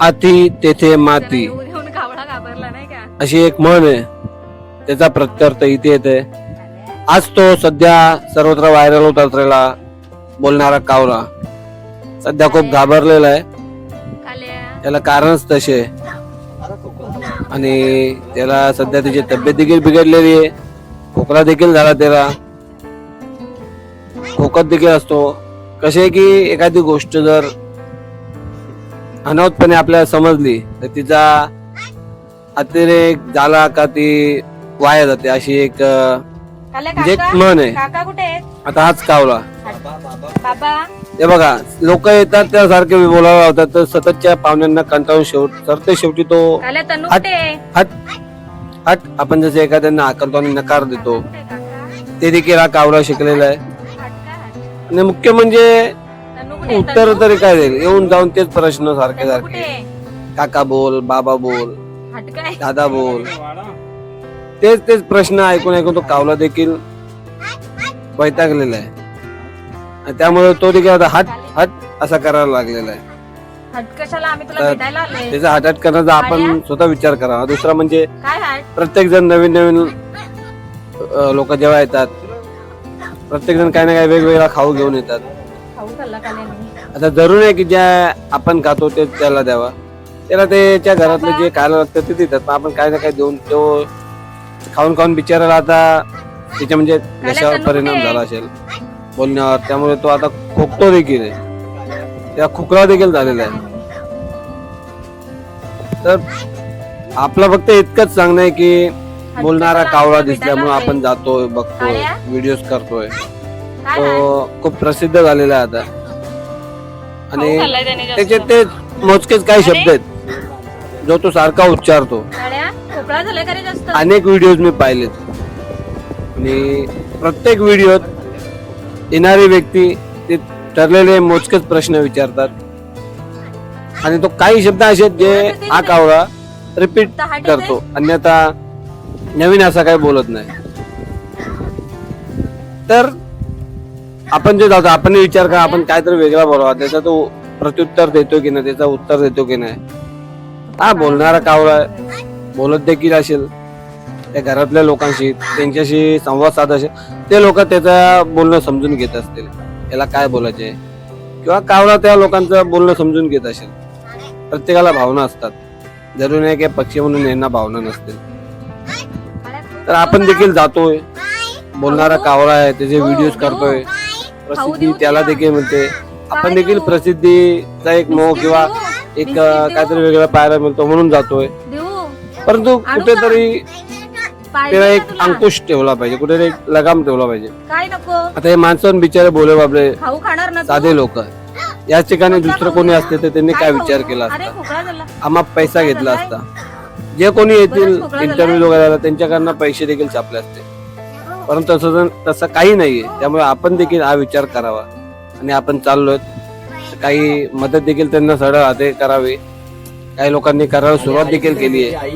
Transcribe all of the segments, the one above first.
आती तेथे माती. येऊन येऊन कावळा घाबरला नाही का? अशी एक म्हण आहे. त्याचा प्रत्यर्थ इथे येते. आज तो सध्या सर्वत्र व्हायरल होत असलेला बोलणारा कावरा सध्या खूप घाबरलेला आहे. त्याला कारणच तसे आणि त्याला सध्या त्याची तब्येत देखील बिघडलेली आहे. खोकला देखील झाला त्याला. खोकत देखील असतो. कसे की एखादी गोष्ट जर अनावतपणे आपल्याला समजली तर तिचा अतिरेक झाला का ती वाया जाते अशी एक म्हणजे एक म्हण आहे काका कुठे आहेत आता हाच कावला बाबा हे बघा लोक येतात त्यासारखे बोलायला लावतात तर सततच्या पाहुण्यांना कंटाळून शेवट शेवटी तो काल्या तनू हट. कुठे आहे? हट हट आपण जसे एखाद्यांना आकारतो आणि नकार देतो कुठे आहे काका? ते देखील हा कावरा शिकलेला आहे? आणि मुख्य म्हणजे? उत्तर? तरी काय देईल? येऊन जाऊन तेच प्रश्न सारखे सारखे? काका बोल बाबा बोल दादा बोल. तेच तेच प्रश्न ऐकून ऐकून तो कावला देखील वैतागलेला आहे. त्यामुळे तो देखील आता हट हट असा करायला लागलेला आहे. त्याचा हटाट करण्याचा आपण स्वतः विचार करावा. दुसरा म्हणजे प्रत्येक जण नवीन नवीन लोक जेव्हा येतात प्रत्येक जण काही ना काही वेगवेगळा खाऊ घेऊन येतात. खाऊ खाल्ला काल्याने आता जरूर आहे की ज्या आपण खातो ते त्याला द्यावा. त्याला त्याच्या घरातलं जे खायला लागतं ते देतात. पण आपण काय ना काय देऊन तो खाऊन खाऊन बिचारायला आता त्याच्या म्हणजे तन्नू परिणाम? झाला असेल? बोलण्यावर. त्यामुळे तो आता खोकतो देखील आहे. त्या खोकला देखील झालेला आहे. तर आपलं फक्त इतकंच सांगणं आहे की बोलणारा कावळा दिसल्यामुळे आपण जातोय बघतोय काळ्या? व्हिडिओ करतोय? तो खूप प्रसिद्ध झालेला आहे आता. आणि खाऊ खाल्लाय त्याने जास्त. त्याचे ते मोजकेच काही शब्द आहेत. जो तो सारखा उच्चारतो. का रे जास्त? अनेक व्हिडिओज मी पाहिलेत. आणि प्रत्येक व्हिडिओत येणारी व्यक्ती ते ठरलेले मोजकेच प्रश्न विचारतात. आणि तो काही शब्द असे आहेत जे हा कावळा रिपीट करतो. अन्यथा नवीन असा काही बोलत नाही. तर आपण जे जातो आपण विचार करा आपण काहीतरी वेगळा बोलावा. त्याचा तो प्रत्युत्तर देतो की नाही त्याचा उत्तर देतो की नाही? हा बोलणारा कावळा आहे. बोलत देखील असेल. त्या घरातल्या लोकांशी त्यांच्याशी संवाद साध असेल. ते लोक त्याचं बोलणं समजून घेत असतील. याला काय बोलायचे किंवा कावळा त्या लोकांचं बोलणं समजून घेत असेल. प्रत्येकाला भावना असतात. जरूर नाही की पक्षी म्हणून यांना भावना नसतील. तर आपण देखील जातोय. बोलणारा कावळा आहे त्याचे व्हिडिओ करतोय. प्रसिद्धी त्याला देखील मिळते. आपण देखील प्रसिद्धीचा एक मोह किंवा एक काहीतरी वेगळा पाहायला मिळतो म्हणून जातोय. परंतु कुठेतरी त्याला एक? अंकुश ठेवला पाहिजे कुठेतरी एक लगाम ठेवला पाहिजे. काय नको? आता हे माणसं बिचारे बोले बाबले खाऊ खाणार ना तू? साधे लोक. याच ठिकाणी दुसरं कोणी असते तर त्यांनी काय विचार केला असता? आम्हा पैसा घेतला असता. जे कोणी येतील इंटरव्ह्यू वगैरे त्यांच्याकडनं पैसे देखील छापले असते. परंतु तसं तसं काही नाही आहे त्यामुळे आपण देखील हा विचार करावा. आणि आपण चाललोय. काही मदत देखील त्यांना सरळ हाते करावी. काही लोकांनी करायला सुरुवात देखील केली आहे.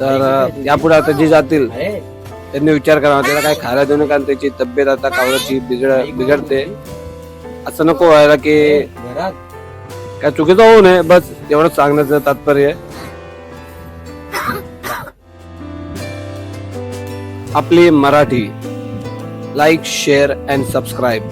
तर यापुढे आता जे जातील त्यांनी विचार करावा. त्याला काय खायला देऊ नका त्याची तब्येत आता कावळाची बिघड बिघडते. असं नको व्हायला की काय चुकीचं होऊ नये. बस एवढंच सांगण्याचं तात्पर्य आपली Marathi. Like share and subscribe